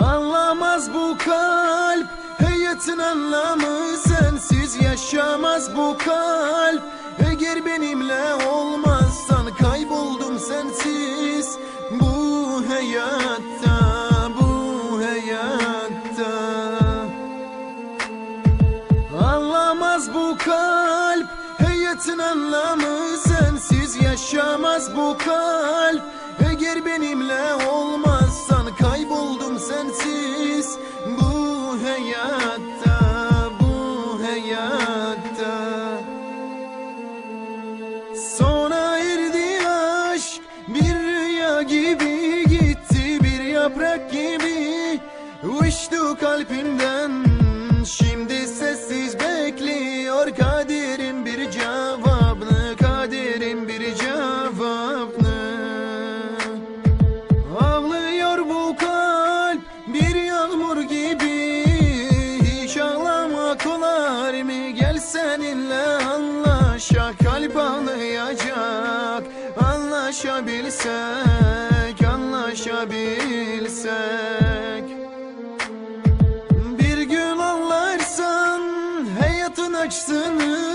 Anlamaz bu kalp Hayatın anlamı sensiz yaşamaz bu kalp. Eğer benimle olmazsan kayboldum sensiz. Bu hayatta bu hayatta. Anlamaz bu kalp Hayatın anlamı sensiz yaşamaz bu kalp hayatta bu hayatta. Sona erdi aşk bir rüya gibi gitti bir yaprak gibi Uçtu kalbimden anlaşa Kalp ağlayacak anlaşabilsek Anlaşabilsek. Bir gün anlarsan hayatın açsını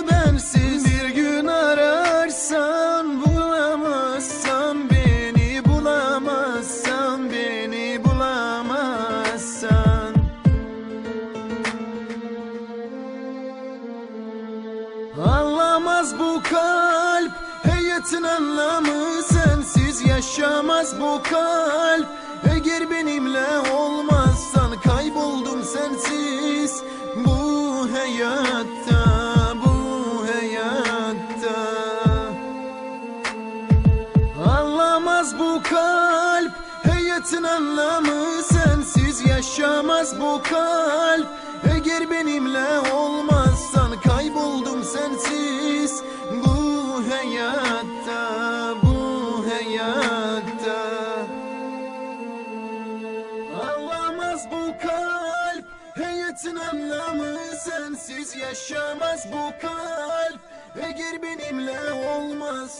Anlamaz bu kalp Hayatın anlamı sensiz yaşamaz bu kalp. Eğer benimle olmazsan kayboldum sensiz. Bu hayatta bu hayatta. Anlamaz bu kalp Hayatın anlamı sensiz yaşamaz bu kalp. Eğer benimle olmazsan Anlamaz bu kalp. Hayatın anlamı sensiz yaşamaz bu kalp. Eğer benimle olmazsa